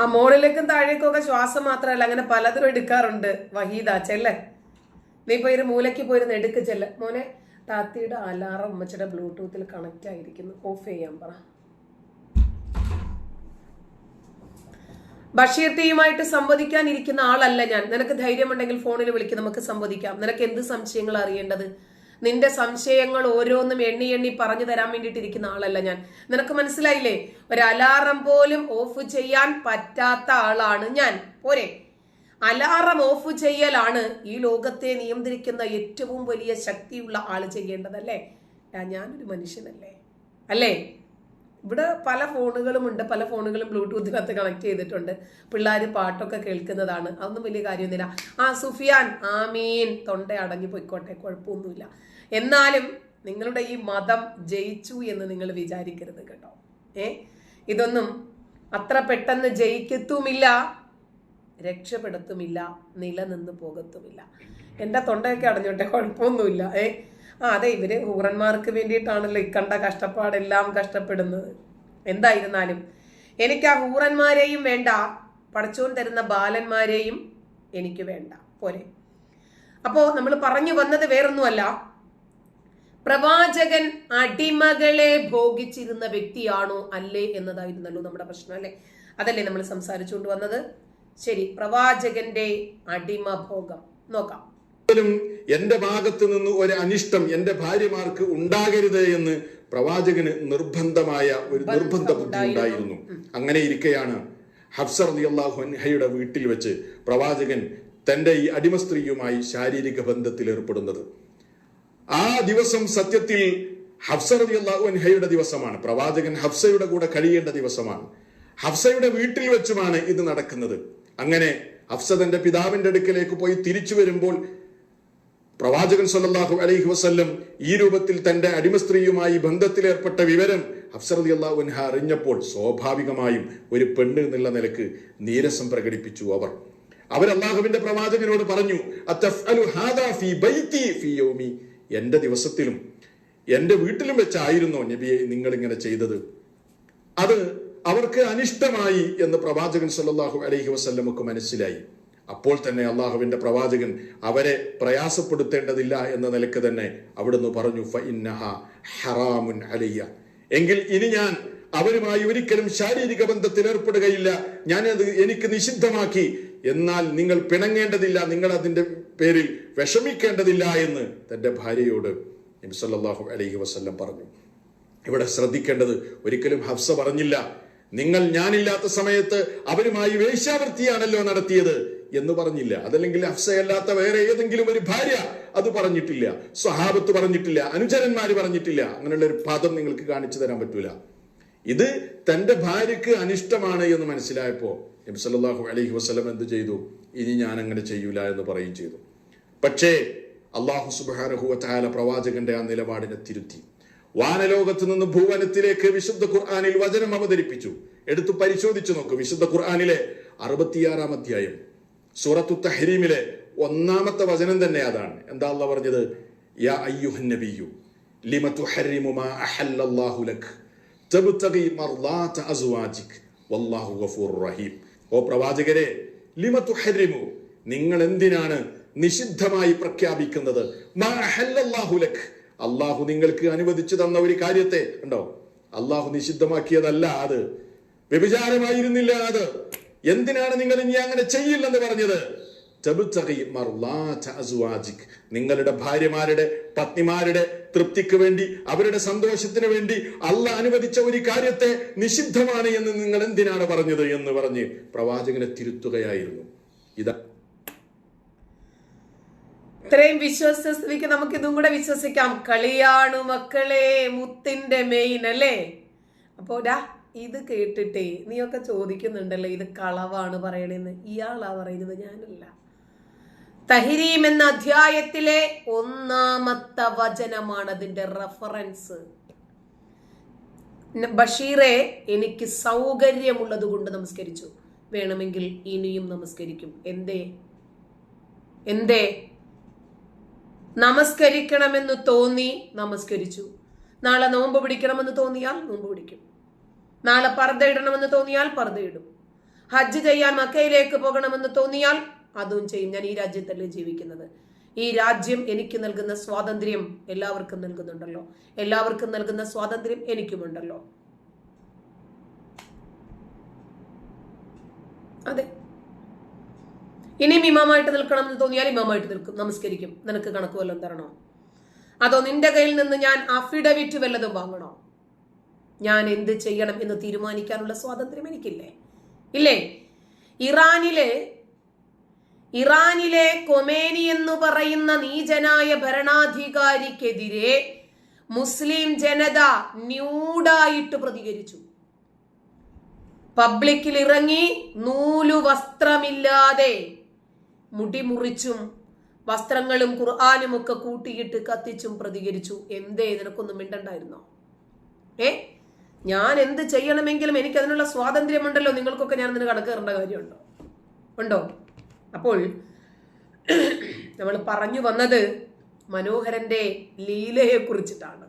ആ മോളിലേക്കും താഴേക്കും ഒക്കെ ശ്വാസം മാത്രമല്ല അങ്ങനെ പലതും എടുക്കാറുണ്ട് വഹീദ ചെല്ലേ? നീ പോയി ഒരു മൂലയ്ക്ക് പോയിരുന്ന് എടുക്ക് ചെല്ല? മോനെ താത്തിയുടെ അലാറം ഉമ്മച്ചയുടെ ബ്ലൂടൂത്തിൽ കണക്റ്റ് ആയിരിക്കുന്നു. ഓഫ് ചെയ്യാൻ പറ. ബഷീർ തീയുമായിട്ട് സംവദിക്കാൻ ഇരിക്കുന്ന ആളല്ല ഞാൻ. നിനക്ക് ധൈര്യമുണ്ടെങ്കിൽ ഫോണിൽ വിളിക്ക് നമുക്ക് സംവദിക്കാം. നിനക്ക് എന്ത് സംശയങ്ങൾ അറിയേണ്ടത്? നിന്റെ സംശയങ്ങൾ ഓരോന്നും എണ്ണി എണ്ണി പറഞ്ഞു തരാൻ വേണ്ടിയിട്ടിരിക്കുന്ന ആളല്ല ഞാൻ. നിനക്ക് മനസ്സിലായില്ലേ? ഒരു അലാറം പോലും ഓഫ് ചെയ്യാൻ പറ്റാത്ത ആളാണ് ഞാൻ. പോരെ. അലാറം ഓഫ് ചെയ്യലാണ് ഈ ലോകത്തെ നിയന്ത്രിക്കുന്ന ഏറ്റവും വലിയ ശക്തിയുള്ള ആൾ ചെയ്യേണ്ടതല്ലേ? ഞാനൊരു മനുഷ്യനല്ലേ? അല്ലേ? ഇവിടെ പല ഫോണുകളും ഉണ്ട് പല ഫോണുകളും ബ്ലൂടൂത്തിനകത്ത് കണക്ട് ചെയ്തിട്ടുണ്ട്. പിള്ളേർ പാട്ടൊക്കെ കേൾക്കുന്നതാണ്. അതൊന്നും വലിയ കാര്യമൊന്നുമില്ല. ആ സുഫിയാൻ ആമീൻ തൊണ്ട അടങ്ങി പോയിക്കോട്ടെ കുഴപ്പമൊന്നുമില്ല. എന്നാലും നിങ്ങളുടെ ഈ മതം ജയിച്ചു എന്ന് നിങ്ങൾ വിചാരിക്കരുത് കേട്ടോ. ഏ? ഇതൊന്നും അത്ര പെട്ടെന്ന് ജയിക്കത്തുമില്ല രക്ഷപ്പെടുത്തുമില്ല നിലനിന്ന് പോകത്തുമില്ല. എന്റെ തൊണ്ടയൊക്കെ അടഞ്ഞോട്ടെ കുഴപ്പമൊന്നുമില്ല. ഏ? ആ അതെ ഇവർ ഹൂറന്മാർക്ക് വേണ്ടിയിട്ടാണല്ലോ ഇക്കണ്ട കഷ്ടപ്പാടെല്ലാം കഷ്ടപ്പെടുന്നത്. എന്തായിരുന്നാലും എനിക്ക് ആ ഹൂറന്മാരെയും വേണ്ട പടച്ചോൻ തരുന്ന ബാലന്മാരെയും എനിക്ക് വേണ്ട. പോരെ. അപ്പോ നമ്മൾ പറഞ്ഞു വന്നത് വേറൊന്നുമല്ല. പ്രവാചകൻ അടിമകളെ ഭോഗിച്ചിരുന്ന വ്യക്തിയാണോ അല്ലേ എന്നതായിരുന്നല്ലോ നമ്മുടെ പ്രശ്നം അല്ലേ? അതല്ലേ നമ്മൾ സംസാരിച്ചുകൊണ്ട് വന്നത്? ശരി പ്രവാചകന്റെ അടിമഭോഗം. നോക്കാം. ഒരിക്കലും എന്റെ ഭാഗത്ത് നിന്ന് ഒരു അനിഷ്ടം എന്റെ ഭാര്യമാർക്ക് ഉണ്ടാകരുത് എന്ന് പ്രവാചകന് നിർബന്ധമായ ഒരു നിർബന്ധ ബുദ്ധി ഉണ്ടായിരുന്നു. അങ്ങനെ ഇരിക്കെയാണ് ഹഫ്സർ അള്ളാഹു അൻഹയുടെ വീട്ടിൽ വെച്ച് പ്രവാചകൻ തന്റെ ഈ അടിമ സ്ത്രീയുമായി ശാരീരിക ബന്ധത്തിൽ ഏർപ്പെടുന്നത്. ആ ദിവസം സത്യത്തിൽ ഹഫ്സർ അള്ളാഹു അൻഹയുടെ ദിവസമാണ്. പ്രവാചകൻ ഹഫ്സയുടെ കൂടെ കഴിയേണ്ട ദിവസമാണ്. ഹഫ്സയുടെ വീട്ടിൽ വെച്ചുമാണ് ഇത് നടക്കുന്നത്. അങ്ങനെ ഹഫ്സ തന്റെ പിതാവിന്റെ അടുക്കലേക്ക് പോയി തിരിച്ചു വരുമ്പോൾ പ്രവാചകൻ സല്ലാഹു അലൈഹി വസ്ല്ലം ഈ രൂപത്തിൽ തന്റെ അടിമ സ്ത്രീയുമായി ബന്ധത്തിലേർപ്പെട്ട വിവരം ഹഫ്സർ അള്ളാഹു അൻഹ അറിഞ്ഞപ്പോൾ സ്വാഭാവികമായും ഒരു പെണ്ണ് എന്നുള്ള നിലയ്ക്ക് നീരസം പ്രകടിപ്പിച്ചു അവർ. അള്ളാഹുവിന്റെ പ്രവാചകനോട് പറഞ്ഞു? എന്റെ ദിവസത്തിലും എന്റെ വീട്ടിലും വെച്ചായിരുന്നോ നബിയെ നിങ്ങൾ ഇങ്ങനെ ചെയ്തത്? അത് അവർക്ക് അനിഷ്ടമായി എന്ന് പ്രവാചകൻ സല്ലാഹു അലൈഹി വസല്ലമക്ക് മനസ്സിലായി. അപ്പോൾ തന്നെ അള്ളാഹുവിന്റെ പ്രവാചകൻ അവരെ പ്രയാസപ്പെടുത്തേണ്ടതില്ല എന്ന നിലയ്ക്ക് തന്നെ അവിടുന്ന് പറഞ്ഞു "ഫഇന്നഹ ഹറാമുൻ അലയ്യ. എങ്കിൽ ഇനി ഞാൻ അവരുമായി ഒരിക്കലും ശാരീരിക ബന്ധത്തിൽ ഏർപ്പെടുകയില്ല. ഞാനത് എനിക്ക് നിഷിദ്ധമാക്കി. എന്നാൽ നിങ്ങൾ പിണങ്ങേണ്ടതില്ല നിങ്ങൾ അതിന്റെ പേരിൽ വിഷമിക്കേണ്ടതില്ല എന്ന് തന്റെ ഭാര്യയോട് നബി സല്ലല്ലാഹു അലൈഹി വസല്ലം പറഞ്ഞു. ഇവിടെ ശ്രദ്ധിക്കേണ്ടത് ഒരിക്കലും ഹഫ്സ പറഞ്ഞില്ല. നിങ്ങൾ ഞാനില്ലാത്ത സമയത്ത് അവരുമായി വേശ്യാവൃത്തിയാണല്ലോ നടത്തിയത്. എന്ന് പറഞ്ഞില്ല. അതല്ലെങ്കിൽ അഫ്സയല്ലാത്ത വേറെ ഏതെങ്കിലും ഒരു ഭാര്യ അത് പറഞ്ഞിട്ടില്ല. സ്വഹാബത്ത് പറഞ്ഞിട്ടില്ല. അനുചരന്മാർ പറഞ്ഞിട്ടില്ല. അങ്ങനെയുള്ള ഒരു പദം നിങ്ങൾക്ക് കാണിച്ചു തരാൻ പറ്റൂല. ഇത് തന്റെ ഭാര്യക്ക് അനിഷ്ടമാണ് എന്ന് മനസ്സിലായപ്പോ നബി സല്ലല്ലാഹു അലൈഹി വസല്ലം എന്ത് ചെയ്തു? ഇനി ഞാൻ അങ്ങനെ ചെയ്യൂല എന്ന് പറയും ചെയ്തു. പക്ഷേ അള്ളാഹു സുബ്ഹാനഹു വതആല പ്രവാചകന്റെ ആ നിലപാടിനെ തിരുത്തി. വാനലോകത്ത് നിന്ന് ഭൂവനത്തിലേക്ക് വിശുദ്ധ ഖുർആാനിൽ വചനം അവതരിപ്പിച്ചു. എടുത്തു പരിശോധിച്ചു നോക്കൂ വിശുദ്ധ ഖുർആാനിലെ അറുപത്തിയാറാം അധ്യായം. സൂറത്തു തഹരീമിലെ ഒന്നാമത്തെ വചനം തന്നെ അതാണ്. എന്താ അള്ളാഹ് പറഞ്ഞത്? യാ അയ്യുഹൻ നബിയു ലിമ തുഹരിമു മാ അഹല്ലല്ലാഹു ലക് തബ്തഗി മർദാത അസ്വാജിക് വല്ലാഹു ഗഫൂർ റഹീം. ഓ പ്രവാചകരെ ലിമ തുഹരിമു നിങ്ങൾ എന്തിനാണ് നിഷിദ്ധമായി പ്രഖ്യാപിക്കുന്നത്? മാ അഹല്ലല്ലാഹു ലക് അള്ളാഹു നിങ്ങൾക്ക് അനുവദിച്ചു തന്ന ഒരു കാര്യത്തെ ഉണ്ടോ അള്ളാഹു നിഷിദ്ധമാക്കിയതല്ല അത്. വ്യഭിചാരമായിരുന്നില്ല അത്. എന്തിനാണ് നിങ്ങൾ ഇനി അങ്ങനെ ചെയ്യില്ലെന്ന് പറഞ്ഞത്. നിങ്ങളുടെ ഭാര്യമാരുടെ പത്നിമാരുടെ തൃപ്തിക്ക് വേണ്ടി അവരുടെ സന്തോഷത്തിന് വേണ്ടി അല്ല അനുവദിച്ച ഒരു കാര്യത്തെ നിഷിദ്ധമാണ് എന്ന് നിങ്ങൾ എന്തിനാണ് പറഞ്ഞത് എന്ന് പറഞ്ഞ് പ്രവാചകനെ തിരുത്തുകയായിരുന്നു. ഇതാ. ഇത്രയും വിശ്വസിച്ച നമുക്ക് ഇതും കൂടെ വിശ്വസിക്കാം. കളിയാണു മക്കളെ മുത്തിന്റെ മെയിൻ അല്ലേ? അപ്പോ ഇത് കേട്ടിട്ടേ നീയൊക്കെ ചോദിക്കുന്നുണ്ടല്ലോ ഇത് കളവാണ് പറയണെന്ന്. ഇയാളാ പറയുന്നത് ഞാനല്ല. തഹിരീം എന്ന അധ്യായത്തിലെ ഒന്നാമത്തെ വചനമാണ് അതിന്റെ റഫറൻസ്. ബഷീറെ എനിക്ക് സൗകര്യമുള്ളത് കൊണ്ട് നമസ്കരിച്ചു. വേണമെങ്കിൽ ഇനിയും നമസ്കരിക്കും. എന്തേ? എന്തേ? നമസ്കരിക്കണമെന്ന് തോന്നി നമസ്കരിച്ചു. നാളെ നോമ്പ് പിടിക്കണമെന്ന് തോന്നിയാൽ നോമ്പ് പിടിക്കും. നാളെ പർദ്ദ ഇടണമെന്ന് തോന്നിയാൽ പർദ്ദ ഇടും. ഹജ്ജ് ചെയ്യാൻ മക്കയിലേക്ക് പോകണമെന്ന് തോന്നിയാൽ അതും ചെയ്യും. ഞാൻ ഈ രാജ്യത്തല്ലേ ജീവിക്കുന്നത്. ഈ രാജ്യം എനിക്ക് നൽകുന്ന സ്വാതന്ത്ര്യം എല്ലാവർക്കും നൽകുന്നുണ്ടല്ലോ. എല്ലാവർക്കും നൽകുന്ന സ്വാതന്ത്ര്യം എനിക്കുമുണ്ടല്ലോ. അതെ. ഇനിയും ഇമാമായിട്ട് നിൽക്കണം എന്ന് തോന്നിയാൽ ഇമാമായിട്ട് നിൽക്കും. നമസ്കരിക്കും. നിനക്ക് കണക്ക് വല്ലതും തരണോ? അതോ നിന്റെ കയ്യിൽ നിന്ന് ഞാൻ അഫിഡവിറ്റ് വല്ലതും വാങ്ങണോ? ഞാൻ എന്ത് ചെയ്യണം എന്ന് തീരുമാനിക്കാനുള്ള സ്വാതന്ത്ര്യം എനിക്കില്ലേ? ഇല്ലേ? ഇറാനിലെ ഇറാനിലെ കൊമേനി എന്ന് പറയുന്ന നീചനായ ഭരണാധികാരിക്കെതിരെ മുസ്ലിം ജനത ന്യൂഡായിട്ട് പ്രതികരിച്ചു. പബ്ലിക്കിൽ ഇറങ്ങി നൂലു വസ്ത്രമില്ലാതെ മുടി മുറിച്ചും വസ്ത്രങ്ങളും ഖുർആാനും ഒക്കെ കൂട്ടിയിട്ട് കത്തിച്ചും പ്രതികരിച്ചു. എന്തേ? നിനക്കൊന്നും മിണ്ടണ്ടായിരുന്നോ? ഏ? ഞാൻ എന്ത് ചെയ്യണമെങ്കിലും എനിക്ക് അതിനുള്ള സ്വാതന്ത്ര്യമുണ്ടല്ലോ. നിങ്ങൾക്കൊക്കെ ഞാൻ അതിന് കണക്ക് കയറേണ്ട കാര്യമുണ്ടോ? ഉണ്ടോ? അപ്പോൾ നമ്മൾ പറഞ്ഞു വന്നത് മനോഹരന്റെ ലീലയെ കുറിച്ചിട്ടാണ്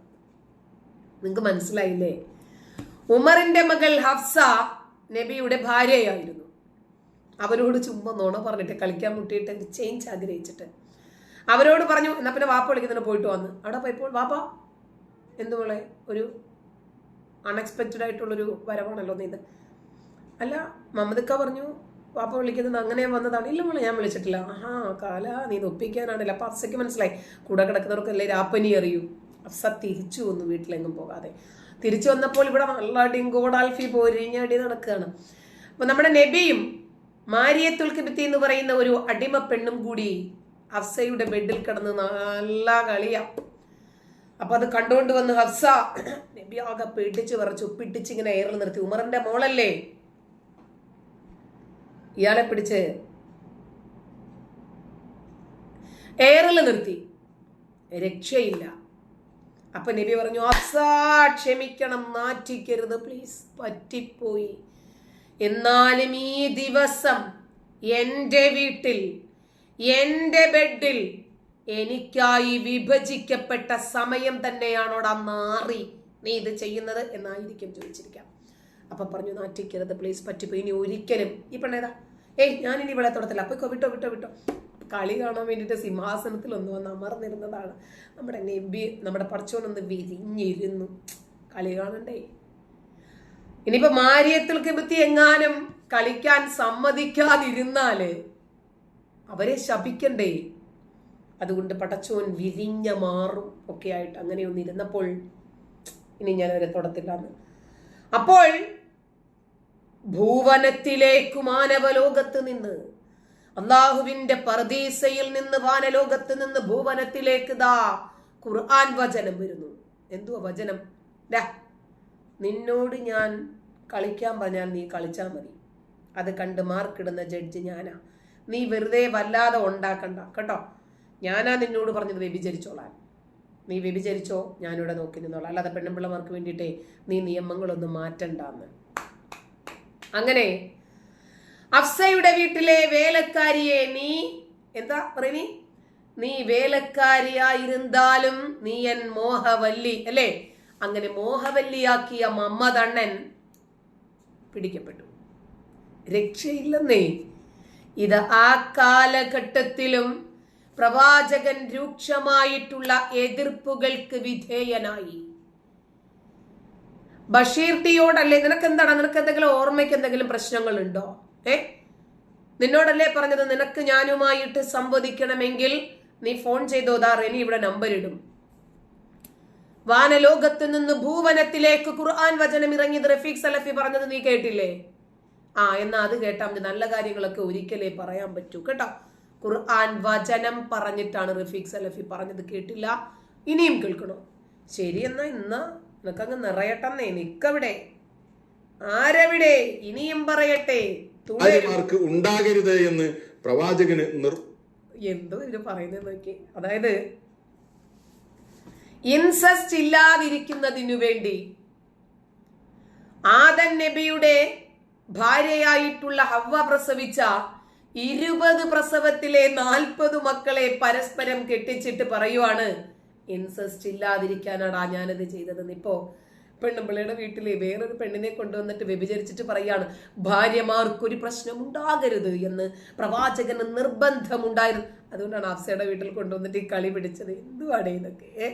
നിങ്ങൾക്ക് മനസ്സിലായില്ലേ? ഉമറിന്റെ മകൾ ഹഫ്സ നബിയുടെ ഭാര്യയായിരുന്നു. അവരോട് ചുമ്മാ നോണ പറഞ്ഞിട്ട് കളിക്കാൻ മുട്ടിയിട്ട് ചേഞ്ച് ആഗ്രഹിച്ചിട്ട്. അവരോട് പറഞ്ഞു എന്നാ പിന്നെ വാപ്പ വിളിക്കുന്നതിന് പോയിട്ട് വന്ന്. അവിടെ പോയപ്പോൾ വാപ്പ എന്തുപോലെ ഒരു അൺഎക്സ്പെക്റ്റഡ് ആയിട്ടുള്ളൊരു വരവാണല്ലോ നീ ഇത്. അല്ല മമ്മദക്ക പറഞ്ഞു പാപ്പ വിളിക്കുന്നത് അങ്ങനെ വന്നതാണ്. ഇല്ല മോളെ ഞാൻ വിളിച്ചിട്ടില്ല. ആഹാ കാല നീ ഒപ്പിക്കാനാണല്ലോ. അപ്പൊ അഫ്സയ്ക്ക് മനസ്സിലായി കൂടെ കിടക്കുന്നവർക്കല്ലേ രാപ്പനി അറിയൂ. അഫ്സ തിരിച്ചു വന്നു വീട്ടിലെങ്ങും പോകാതെ. തിരിച്ചു വന്നപ്പോൾ ഇവിടെ നല്ല ഡിങ്കോഡാൽഫി പോരിഞ്ഞടി നടക്കുകയാണ്. അപ്പൊ നമ്മുടെ നബിയും മാരിയത്തുൽ കിബിത്തി എന്ന് പറയുന്ന ഒരു അടിമ പെണ്ണും കൂടി അഫ്സയുടെ ബെഡിൽ കിടന്ന് നല്ല കളിയാ. അപ്പൊ അത് കണ്ടുകൊണ്ട് വന്ന് ഹഫ്സ നബി ആകെ പേടിച്ച് വിറച്ച് ഉപ്പിട്ടിച്ച് ഇങ്ങനെ എയറിൽ നിർത്തി. ഉമറിന്റെ മോളല്ലേ? ഇയാളെ പിടിച്ച് എയറിൽ നിർത്തി. രക്ഷയില്ല. അപ്പൊ നബി പറഞ്ഞു ഹഫ്സ ക്ഷമിക്കണം നാറ്റിക്കരുത് പ്ലീസ് പറ്റിപ്പോയി. എന്നാലും ഈ ദിവസം എന്റെ വീട്ടിൽ എന്റെ ബെഡിൽ എനിക്കായി വിഭജിക്കപ്പെട്ട സമയം തന്നെയാണോടാ മാറി നീ ഇത് ചെയ്യുന്നത് എന്നായിരിക്കും ചോദിച്ചിരിക്കാം. അപ്പൊ പറഞ്ഞു നാറ്റിക്കരുത് പ്ലീസ് പറ്റിപ്പോയി. ഇനി ഒരിക്കലും. ഈ പെണ്ണേതാ ഏയ് ഞാൻ ഇനി ഇവിടെ തുടത്തില്ല അപ്പൊ വിട്ടോ വിട്ടോ വിട്ടോ. കളി കാണാൻ വേണ്ടിയിട്ട് സിംഹാസനത്തിൽ ഒന്ന് വന്ന് അമർന്നിരുന്നതാണ്. നമ്മുടെ നബി നമ്മുടെ പടച്ചോനൊന്ന് വിരിഞ്ഞിരുന്നു. കളി കാണണ്ടേ? ഇനിയിപ്പോ മാരിയത്തിൽ കിബത്തി എങ്ങാനും കളിക്കാൻ സമ്മതിക്കാതിരുന്നാൽ അവരെ ശപിക്കണ്ടേ? അതുകൊണ്ട് പടച്ചോൻ വിരിഞ്ഞ മാറും ഒക്കെ ആയിട്ട് അങ്ങനെ ഒന്നിരുന്നപ്പോൾ ഇനി ഞാൻ അവരെ തൊടത്തില്ലാന്ന്. അപ്പോൾ ഭൂവനത്തിലേക്ക് മാനവലോകത്ത് നിന്ന് അള്ളാഹുവിന്റെ പർദീസയിൽ നിന്ന് വാനലോകത്ത് നിന്ന് ഭൂവനത്തിലേക്ക് ദാ ഖുർആൻ വചനം വരുന്നു. എന്തുവാ വചനം? ഡാ നിന്നോട് ഞാൻ കളിക്കാൻ പറഞ്ഞാൽ നീ കളിച്ചാൽ മതി. അത് കണ്ട് മാർക്കിടുന്ന ജഡ്ജ് ഞാനാ. നീ വെറുതെ വല്ലാതെ ഉണ്ടാക്കണ്ട. കേട്ടോ? ഞാനാ നിന്നോട് പറഞ്ഞത് വ്യഭിചരിച്ചോളാൻ. നീ വ്യഭിചരിച്ചോ? ഞാനിവിടെ നോക്കി നിന്നോളാം. അല്ലാതെ പെണ്ണുമ്പിള്ളമാർക്ക് വേണ്ടിയിട്ടേ നീ നിയമങ്ങളൊന്നും മാറ്റണ്ടെന്ന്. അങ്ങനെ അഫ്സയുടെ വീട്ടിലെ വേലക്കാരിയെ നീ എന്താ പറയുന്നത് നീ വേലക്കാരിയായിരുന്നാലും നീ എൻ മോഹവല്ലി അല്ലേ? അങ്ങനെ മോഹവല്ലിയാക്കിയ മമ്മതണ്ണൻ പിടിക്കപ്പെട്ടു. രക്ഷയില്ലെന്നേ. ഇത് ആ കാലഘട്ടത്തിലും പ്രവാചകൻ രൂക്ഷമായിട്ടുള്ള എതിർപ്പുകൾക്ക് വിധേയനായി. ബഷീർ ടിയോടല്ലേ നിനക്ക് എന്താണ് നിനക്ക് എന്തെങ്കിലും ഓർമ്മയ്ക്ക് എന്തെങ്കിലും പ്രശ്നങ്ങളുണ്ടോ? ഏ? നിന്നോടല്ലേ പറഞ്ഞത് നിനക്ക് ഞാനുമായിട്ട് സംവദിക്കണമെങ്കിൽ നീ ഫോൺ ചെയ്തോ? ദാ റെനി ഇവിടെ നമ്പർ ഇടും. വാനലോകത്ത് നിന്ന് ഭൂവനത്തിലേക്ക് ഖുർആൻ വചനം ഇറങ്ങിയത് റഫീഖ് സലഫി പറഞ്ഞത് നീ കേട്ടില്ലേ? ആ എന്നാ അത് കേട്ടാ നല്ല കാര്യങ്ങളൊക്കെ ഒരിക്കലേ പറയാൻ പറ്റൂ. കേട്ടോ? ഖുർആൻ വചനം പറഞ്ഞിട്ടാണ് റഫീഖ് സലഫി പറഞ്ഞത് കേട്ടില്ല. ഇനിയും കേൾക്കണോ? ശരി എന്നാ ഇന്ന് നിനക്കങ്ങ് നിറയട്ടെന്നേ നിക്കവിടെ. ആരവിടെ? ഇനിയും പറയട്ടെ. ഉണ്ടാകരുത് എന്ന് പ്രവാചകന് നിർ എന്തോ ഇതിന് പറയുന്നത് നോക്കി. അതായത് ഇൻസസ്റ്റ് ഇല്ലാതിരിക്കുന്നതിനു വേണ്ടി ആദൻ നബിയുടെ ഭാര്യയായിട്ടുള്ള ഹവ്വ പ്രസവിച്ച ഇരുപത് പ്രസവത്തിലെ നാൽപ്പത് മക്കളെ പരസ്പരം കെട്ടിച്ചിട്ട് പറയുവാണ്. ഇൻസസ്റ്റ് ഇല്ലാതിരിക്കാനാടാ ഞാനത് ചെയ്തതെന്ന്. ഇപ്പോ പെണ്ണുമ്പിള്ളയുടെ വീട്ടിലെ വേറൊരു പെണ്ണിനെ കൊണ്ടുവന്നിട്ട് വ്യഭിചരിച്ചിട്ട് പറയാണ് ഭാര്യമാർക്കൊരു പ്രശ്നം ഉണ്ടാകരുത് എന്ന് പ്രവാചകന് നിർബന്ധമുണ്ടായിരുന്നു. അതുകൊണ്ടാണ് അഫ്സയുടെ വീട്ടിൽ കൊണ്ടുവന്നിട്ട് ഈ കളി പിടിച്ചത്. എന്തുവാണ് ഇതൊക്കെ?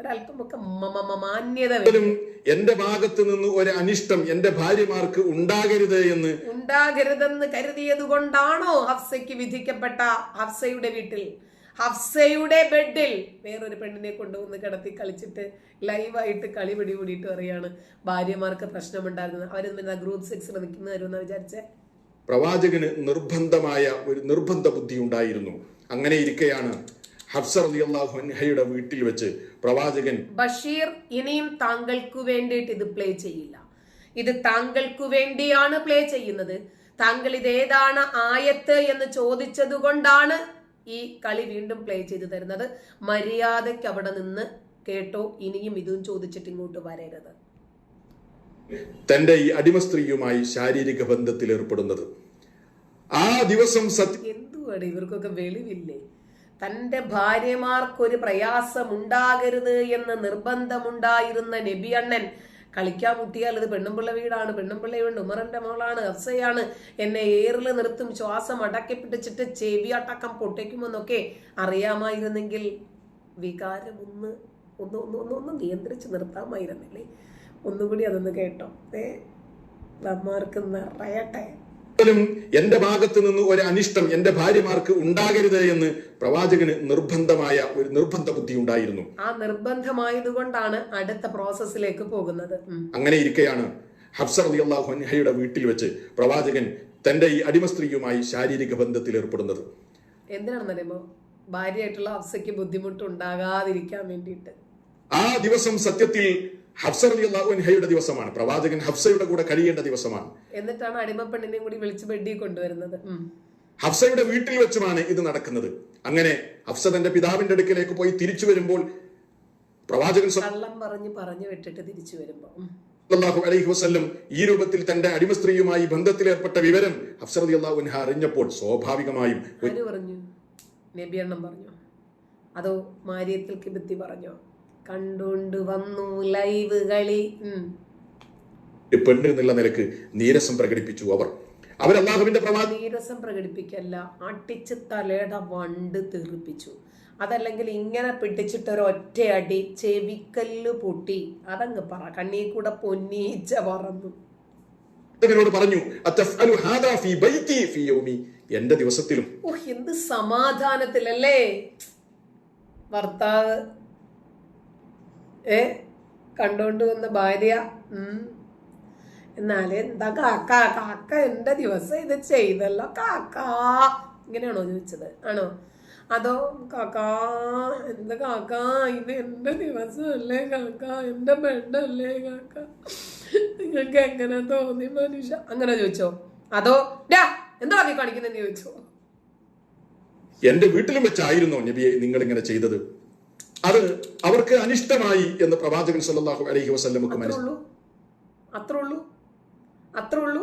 ഒരല്പമൊക്കെ മാന്യത. എന്റെ ഭാഗത്ത് നിന്ന് ഒരു അനിഷ്ടം എന്റെ ഭാര്യമാർക്ക് ഉണ്ടാകരുത് എന്ന് ഉണ്ടാകരുതെന്ന് കരുതിയത് കൊണ്ടാണോ ഹഫ്സയ്ക്ക് വിധിക്കപ്പെട്ട ഹഫ്സയുടെ വീട്ടിൽ? ഹഫ്സയുടെ ബെഡിൽ വേറൊരു പെണ്ണിനെ കൊണ്ടുവന്ന് കിടത്തി കളിച്ചിട്ട് ലൈവായിട്ട് കളി പിടികൂടിയിട്ട് പറയാണ് ഭാര്യമാർക്ക് പ്രശ്നമുണ്ടായിരുന്നത്. അവർ പിന്നെ ഗ്രൂപ്പ് സെക്സിൽ നിൽക്കുന്നവരെന്ന് വിചാരിച്ചേ? പ്രവാചകന് നിർബന്ധമായ ഒരു നിർബന്ധ ബുദ്ധി ഉണ്ടായിരുന്നു. അങ്ങനെ ഇരിക്കെയാണ് ഹഫ്സർ അള്ളാഹു അൻഹയുടെ വീട്ടിൽ വെച്ച് പ്രവാചകൻ ബഷീർ ഇനിയും താങ്കൾക്കു വേണ്ടിയിട്ട് ഇത് പ്ലേ ചെയ്യില്ല. ഇത് താങ്കൾക്കു വേണ്ടിയാണ് പ്ലേ ചെയ്യുന്നത്. താങ്കൾ ഇത് ഏതാണ് ആയത്ത് എന്ന് ചോദിച്ചത് കൊണ്ടാണ് ഈ കളി വീണ്ടും പ്ലേ ചെയ്തു തരുന്നത്. മര്യാദയ്ക്ക് അവിടെ നിന്ന് കേട്ടോ ഇനിയും ഇതും ചോദിച്ചിട്ട് ഇങ്ങോട്ട് വരരുത്. തന്റെ ഈ അടിമ സ്ത്രീയുമായി ശാരീരിക ബന്ധത്തിൽ ഏർപ്പെടുന്നത്. ആ ദിവസം സത്യം എന്തുവാണ് ഇവർക്കൊക്കെ വെളിവില്ലേ? തന്റെ ഭാര്യമാർക്കൊരു പ്രയാസമുണ്ടാകരുത് എന്ന് നിർബന്ധമുണ്ടായിരുന്ന നബി അണ്ണൻ കളിക്കാൻ മുട്ടിയാൽ ഇത് പെണ്ണുമ്പിള്ള വീടാണ് പെണ്ണുമ്പിള്ളയുണ്ട് ഉമറിന്റെ മോളാണ് ഹഫ്സയാണ് എന്നെ ഏറിൽ നിർത്തും ശ്വാസം അടക്കി പിടിച്ചിട്ട് ചെവി അടക്കം പൊട്ടിക്കുമെന്നൊക്കെ അറിയാമായിരുന്നെങ്കിൽ വികാരം ഒന്ന് ഒന്ന് ഒന്ന് ഒന്ന് ഒന്ന് നിയന്ത്രിച്ച് നിർത്താമായിരുന്നില്ലേ? ഒന്നുകൂടി അതൊന്ന് കേട്ടോ. ഏ? നമ്മാർക്ക് നിറയട്ടെ. ഒരിക്കലും എന്റെ ഭാഗത്ത് നിന്ന് ഒരു അനിഷ്ടം എന്റെ ഭാര്യമാർക്ക് ഉണ്ടാകരുത് എന്ന് പ്രവാചകന് നിർബന്ധമായ ഒരു നിർബന്ധ ബുദ്ധി ഉണ്ടായിരുന്നു. ആ നിർബന്ധമായതുകൊണ്ടാണ് അടുത്ത പ്രോസസ്സിലേക്ക് പോകുന്നത്. അങ്ങനെ ഇരിക്കെയാണ് ഹഫ്സർ അള്ളാഹു അൻഹയുടെ വീട്ടിൽ വെച്ച് പ്രവാചകൻ തന്റെ ഈ അടിമ സ്ത്രീയുമായി ശാരീരിക ബന്ധത്തിൽ ഏർപ്പെടുന്നത്. എന്തിനാണെന്നറിയുമ്പോ ഭാര്യയായിട്ടുള്ള ഹഫ്സയ്ക്ക് ബുദ്ധിമുട്ടുണ്ടാകാതിരിക്കാൻ വേണ്ടിയിട്ട്. ആ ദിവസം സത്യത്തിൽ ഹഫ്സർ അള്ളാഹു അൻഹയുടെ ദിവസമാണ്. പ്രവാചകൻ ഹഫ്സയുടെ കൂടെ കഴിയേണ്ട ദിവസമാണ്. എന്നിട്ടാണ് അടിമപ്പെണ്ണിനെയും കൂടി വിളിച്ച് ബെഡി കൊണ്ടുവരുന്നത്. ഹഫ്സയുടെ വീട്ടിൽ വെച്ചുമാണ് ഇത് നടക്കുന്നത്. അങ്ങനെ ഹഫ്സ തന്റെ പിതാവിന്റെ അടുക്കലേക്ക് പോയി തിരിച്ചു വരുമ്പോൾ പ്രവാചകൻ സല്ലം പറഞ്ഞു പറഞ്ഞു വിട്ടിട്ട് തിരിച്ചു വരുമ്പോൾ അള്ളാഹു അലൈഹി വസല്ലം ഈ രൂപത്തിൽ തന്റെ അടിമ സ്ത്രീയുമായി ബന്ധത്തിലേർപ്പെട്ട വിവരം ഹഫ്സർ അള്ളാഹു അൻഹ അറിഞ്ഞപ്പോൾ സ്വാഭാവികമായും പറഞ്ഞു? പറഞ്ഞു. അതോ മാരിയത്തിൽ കിബത്തി പറഞ്ഞോ? കണ്ടുകൊണ്ട് വന്നു ലൈവ് കളി പെണ്ണ് എന്നുള്ള നിലയ്ക്ക് നീരസം പ്രകടിപ്പിച്ചു അവർ. അവരല്ലാഹുവിന്റെ നീരസം പ്രകടിപ്പിക്കല്ല അടിച്ച് തലയുടെ വണ്ട് തെറിപ്പിച്ചു. അതല്ലെങ്കിൽ ഇങ്ങനെ പിടിച്ചിട്ടൊരു അടി ചെവിക്കല്ല് പൊട്ടി. അതങ്ങ് പറ കണ്ണീ കൂടെ പൊന്നീച്ച പറന്നു. പ്രവാചകനോട് പറഞ്ഞു "അത്തഫ്അലു ഹാദാ ഫീ ബൈതീ ഫീ യൗമി. എന്റെ ദിവസത്തിലും ഓഹ് എന്ത് സമാധാനത്തിലല്ലേ? ഭർത്താവ് ഏ? കണ്ടോണ്ട് വന്ന ഭാര്യ. എന്നാലേ എന്താ കാക്ക? കാക്ക എന്റെ ദിവസം ഇത് ചെയ്തല്ലോ? കാക്ക. ഇങ്ങനെയാണോ ചോദിച്ചത്? ആണോ? അതോ കാക്ക എന്ത് കാക്ക ഇത് എന്റെ ദിവസമല്ലേ കാക്ക എന്റെ ബെഡല്ലേ കാക്ക? നിങ്ങൾക്ക് എങ്ങനെ തോന്നി മനുഷ്യ? അങ്ങനെ ചോദിച്ചോ? അതോ ഡാ എന്താ നീ കാണിക്കുന്നെന്ന് ചോദിച്ചോ? എന്റെ വീട്ടിലും വെച്ചായിരുന്നോ നബിയെ നിങ്ങൾ ഇങ്ങനെ ചെയ്തത്? അത് അവർക്ക് അനിഷ്ടമായി എന്ന് പ്രവാചകൻ സല്ലാഹു അലഹി വസല്ലമക്ക് മനസ്സിലുള്ളൂ അത്രേ ഉള്ളൂ അത്രേ ഉള്ളൂ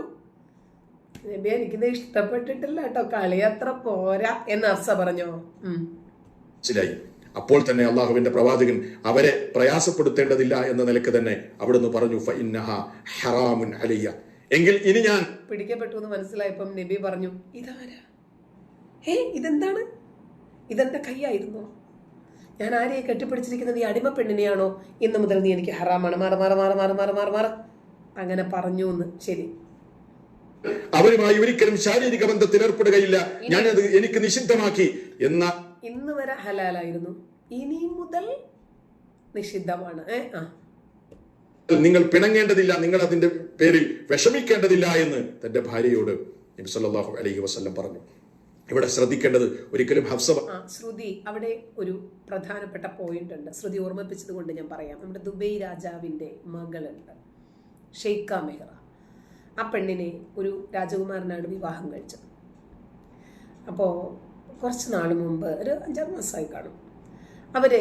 നബി എനിക്കിത് ഇഷ്ടപ്പെട്ടിട്ടില്ല കേട്ടോ. കളി അത്ര പോരാ എന്ന് അഫ്സ പറഞ്ഞോ. മനസ്സിലായി. അപ്പോൾ തന്നെ അള്ളാഹുവിന്റെ പ്രവാചകൻ അവരെ പ്രയാസപ്പെടുത്തേണ്ടതില്ല എന്ന നിലയ്ക്ക് തന്നെ അവിടുന്ന് പറഞ്ഞു "ഫഇന്നഹ ഹറാമുൻ അലയ്യ. എങ്കിൽ ഇനി ഞാൻ പിടിക്കപ്പെട്ടു എന്ന് മനസ്സിലായപ്പം നബി പറഞ്ഞു ഇതാരാ? ഏ ഇതെന്താണ്? ഇതെന്റെ കൈയായിരുന്നോ ഞാൻ ആരെയെ കെട്ടിപ്പിടിച്ചിരിക്കുന്നത് ഈ അടിമ പെണ്ണിനെയാണോ? ഇന്ന് മുതൽ നീ എനിക്ക് ഹറാമാണ്. മാറ മാറ മാറ മാറ മാറ മാറ മാറ. അങ്ങനെ പറഞ്ഞു എന്ന്. ശരി. അവരുമായി ഒരിക്കലും ശാരീരിക ബന്ധത്തിൽ ഏർപ്പെടുകയില്ല. ഞാനത് എനിക്ക് നിഷിദ്ധമാക്കി എന്ന ഇന്ന് വരെ ഹലാലായിരുന്നു. ഇനി മുതൽ നിഷിദ്ധമാണ്. ഏ ആ. നിങ്ങൾ പിണങ്ങേണ്ടതില്ല. നിങ്ങൾ അതിന്റെ പേരിൽ വിഷമിക്കേണ്ടതില്ല എന്ന് തന്റെ ഭാര്യയോട് നബി സല്ലല്ലാഹു അലൈഹി വസല്ലം പറഞ്ഞു. ഇവിടെ ശ്രദ്ധിക്കേണ്ടത് ഒരിക്കലും ഹഫ്സ ശ്രുതി അവിടെ ഒരു പ്രധാനപ്പെട്ട പോയിന്റ് ഉണ്ട്. ശ്രുതി ഓർമ്മിപ്പിച്ചത് കൊണ്ട് ഞാൻ പറയാം. നമ്മുടെ ദുബൈ രാജാവിന്റെ മകളുണ്ട് ഷെയ്ഖ മെഹ്റ. ആ പെണ്ണിനെ ഒരു രാജകുമാരനാണ് വിവാഹം കഴിച്ചത്. അപ്പോൾ കുറച്ച് നാൾ മുമ്പ് ഒരു അഞ്ചാറ് മാസമായി കാണും. അവർ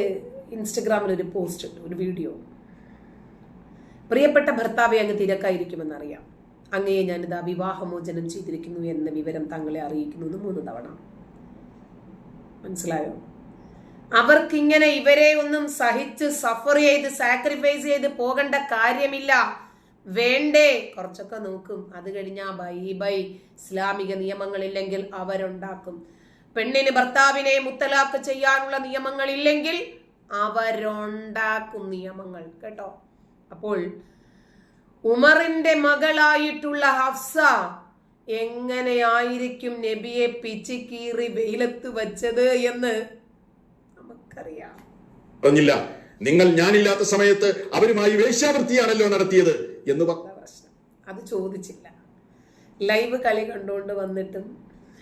ഇൻസ്റ്റഗ്രാമിൽ ഒരു പോസ്റ്റ് ഇട്ടു ഒരു വീഡിയോ പ്രിയപ്പെട്ട ഭർത്താവെ അങ്ങ് തിരക്കായിരിക്കുമെന്നറിയാം. അങ്ങയെ ഞാനിതാ വിവാഹമോചനം ചെയ്തിരിക്കുന്നു എന്ന വിവരം തങ്ങളെ അറിയിക്കുന്നു മൂന്ന് തവണ. മനസ്സിലായോ? അവർക്കിങ്ങനെ ഇവരെ ഒന്നും സഹിച്ച് സഫർ ചെയ്ത് സാക്രിഫൈസ് ചെയ്ത് പോകേണ്ട കാര്യമില്ല. വേണ്ടേ? കുറച്ചൊക്കെ നോക്കും. അത് കഴിഞ്ഞാ ബൈ ബൈ ഇസ്ലാമിക നിയമങ്ങളില്ലെങ്കിൽ അവരുണ്ടാക്കും. പെണ്ണിന് ഭർത്താവിനെ മുത്തലാക്ക് ചെയ്യാനുള്ള നിയമങ്ങളില്ലെങ്കിൽ അവരുണ്ടാക്കും നിയമങ്ങൾ. കേട്ടോ? അപ്പോൾ ഉമറിന്റെ മകളായിട്ടുള്ള ഹഫ്സ എങ്ങനെയായിരിക്കും നബിയെ പിച്ചിക്കീറി വെയിലത്ത് വച്ചത് എന്ന് നമുക്കറിയാം. പറഞ്ഞില്ല. നിങ്ങൾ ഞാനില്ലാത്ത സമയത്ത് അവരുമായി വേശ്യാവൃത്തിയാണല്ലോ നടത്തിയത് എന്ന് പ്രശ്നം. അത് ചോദിച്ചില്ല. ലൈവ് കളി കണ്ടുകൊണ്ട് വന്നിട്ടും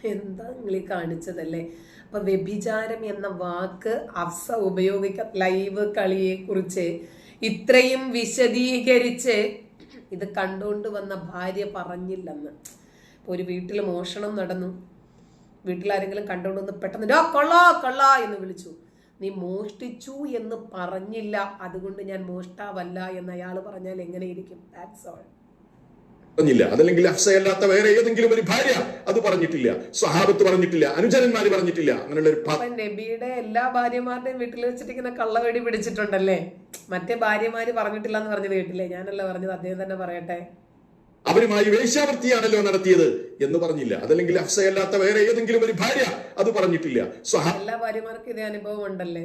എന്താ നിങ്ങൾ ഈ കാണിച്ചതല്ലേ? അപ്പൊ വ്യഭിചാരം എന്ന വാക്ക് അഫ്സ ഉപയോഗിക്ക ലൈവ് കളിയെ കുറിച്ച് ഇത്രയും വിശദീകരിച്ച് ഇത് കണ്ടുകൊണ്ട് വന്ന ഭാര്യ പറഞ്ഞില്ലെന്ന്. ഇപ്പോൾ ഒരു വീട്ടിൽ മോഷണം നടന്നു. വീട്ടിലാരെങ്കിലും കണ്ടുകൊണ്ട് വന്ന് പെട്ടെന്ന് ഡോ കൊള്ളാ കൊള്ളാ എന്ന് വിളിച്ചു. നീ മോഷ്ടിച്ചു എന്ന് പറഞ്ഞില്ല. അതുകൊണ്ട് ഞാൻ മോഷ്ടാവല്ല എന്ന് അയാൾ പറഞ്ഞാൽ എങ്ങനെയിരിക്കും ദാറ്റ്സ് ഓൾ പറഞ്ഞില്ല. അതല്ലെങ്കിൽ അഫ്സയല്ലാത്ത വേറെ ഏതെങ്കിലും ഒരു ഭാര്യ അത് പറഞ്ഞിട്ടില്ല. സ്വഹാബത്ത് പറഞ്ഞിട്ടില്ല. അനുജനന്മാര് പറഞ്ഞിട്ടില്ല. അങ്ങനെയുള്ള ഒരു നബിയുടെ എല്ലാ ഭാര്യമാരുടെയും വീട്ടിൽ വെച്ചിട്ടിങ്ങനെ കള്ളവെടി പിടിച്ചിട്ടുണ്ടല്ലേ? മറ്റേ ഭാര്യമാര് പറഞ്ഞിട്ടില്ല എന്ന് പറഞ്ഞത് കേട്ടില്ലേ? ഞാനല്ല പറഞ്ഞത് അദ്ദേഹം തന്നെ പറയട്ടെ. അവരുമായി വേശ്യാവൃത്തിയാണല്ലോ നടത്തിയത് എന്ന് പറഞ്ഞില്ല. അതല്ലെങ്കിൽ അഫ്സയല്ലാത്ത വേറെ ഏതെങ്കിലും ഒരു ഭാര്യ അത് പറഞ്ഞിട്ടില്ല. എല്ലാ ഭാര്യമാർക്കും ഇതേ അനുഭവം ഉണ്ടല്ലേ.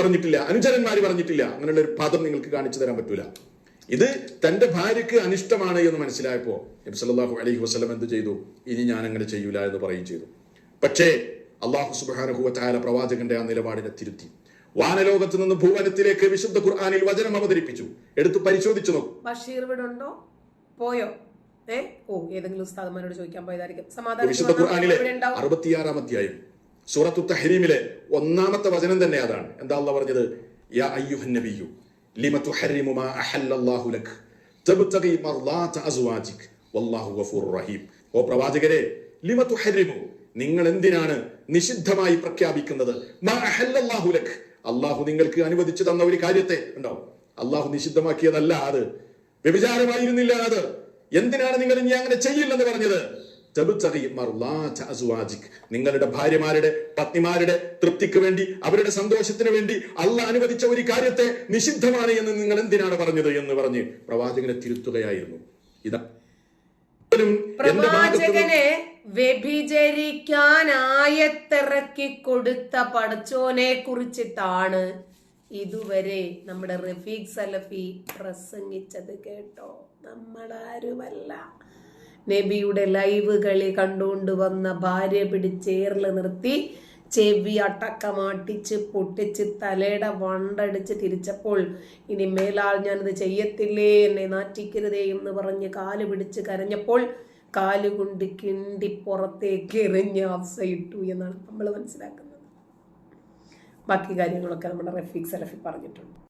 പറഞ്ഞിട്ടില്ല. അനുചരന്മാര് പറഞ്ഞിട്ടില്ല. അങ്ങനെയുള്ള ഒരു പദം നിങ്ങൾക്ക് കാണിച്ചു തരാൻ പറ്റൂല. ഇത് തന്റെ ഭാര്യക്ക് അനിഷ്ടമാണ് എന്ന് മനസ്സിലായപ്പോ നബി സല്ലല്ലാഹു അലൈഹി വസല്ലം എന്ത് ചെയ്തു? ഇനി ഞാൻ അങ്ങനെ ചെയ്യൂല എന്ന് പറയുകയും ചെയ്തു. പക്ഷേ അള്ളാഹു സുബ്ഹാനഹു വതആല പ്രവാചകന്റെ ആ നിലപാടിനെ തിരുത്തി. വാനലോകത്ത് നിന്ന് ഭൂവനത്തിലേക്ക് വിശുദ്ധ ഖുർആാനിൽ വചനം അവതരിപ്പിച്ചു. എടുത്ത് പരിശോധിച്ചു നോക്കും. ബഷീർ ഇവിടെ ഉണ്ടോ? പോയോ? ഏ? ഓ ഏതെങ്കിലും ഉസ്താദന്മാരോട് ചോദിക്കാൻ പോയതായിരിക്കും. വിശുദ്ധ ഖുർആനിലെ സമാധാനം അറുപത്തിയാറാം അധ്യായം സൂറത്തു തഹരീമിലെ ഒന്നാമത്തെ വചനം തന്നെ അതാണ്. എന്താ അള്ളാഹ് പറഞ്ഞത്? യാ അയ്യുഹൻ നബിയു ലിമ തുഹരിമു മാ അഹല്ലല്ലാഹു ലക്? തബ്തഗി മർളാത അസ്വാജിക്. വല്ലാഹു ഗഫൂർ റഹീം. ഓ പ്രവാചകരെ ലിമ തുഹരിമു? നിങ്ങൾ എന്തിനാണ് നിഷിദ്ധമായി പ്രഖ്യാപിക്കുന്നത്? മാ അഹല്ലല്ലാഹു ലക്. അള്ളാഹു നിങ്ങൾക്ക് അനുവദിച്ചു തന്ന ഒരു കാര്യത്തെ ഉണ്ടോ അള്ളാഹു നിഷിദ്ധമാക്കിയതല്ല അത്. വ്യഭിചാരമായിരുന്നില്ല അത്. എന്തിനാണ് നിങ്ങൾ ഇനി അങ്ങനെ ചെയ്യില്ലെന്ന് പറഞ്ഞത്. നിങ്ങളുടെ ഭാര്യമാരുടെ പത്നിമാരുടെ തൃപ്തിക്ക് വേണ്ടി അവരുടെ സന്തോഷത്തിന് വേണ്ടി അല്ല അനുവദിച്ച ഒരു കാര്യത്തെ നിഷിദ്ധമാണ് എന്ന് നിങ്ങൾ എന്തിനാണ് പറഞ്ഞത് എന്ന് പറഞ്ഞ് പ്രവാചകനെ തിരുത്തുകയായിരുന്നു. ഇതാ. പ്രവാചകനെ വ്യഭിചരിക്കാൻ ആയത്തിറക്കി കൊടുത്ത പടച്ചോനെ കുറിച്ചിട്ടാണ് ഇതുവരെ നമ്മുടെ റഫീഖ് സലഫി പ്രസംഗിച്ചത് കേട്ടോ. നമ്മളാരുമല്ല. നബിയുടെ ലൈവ് കളി കണ്ടുകൊണ്ട് വന്ന ഭാര്യ പിടിച്ചേറിൽ നിർത്തി. ചെവി അട്ടക്കമാട്ടിച്ച് പൊട്ടിച്ച് തലയുടെ വണ്ടടിച്ച് തിരിച്ചപ്പോൾ ഇനി മേലാൽ ഞാനിത് ചെയ്യത്തില്ലേ? എന്നെ നാറ്റിക്കരുതേ എന്ന് പറഞ്ഞ് കാൽ പിടിച്ച് കരഞ്ഞപ്പോൾ കാലുകൊണ്ട് കിണ്ടി പുറത്തേക്ക് എറിഞ്ഞ് അവസയിട്ടു എന്നാണ് നമ്മൾ മനസ്സിലാക്കുന്നത്. ബാക്കി കാര്യങ്ങളൊക്കെ നമ്മുടെ റഫീഖ് സലഫി പറഞ്ഞിട്ടുണ്ട്.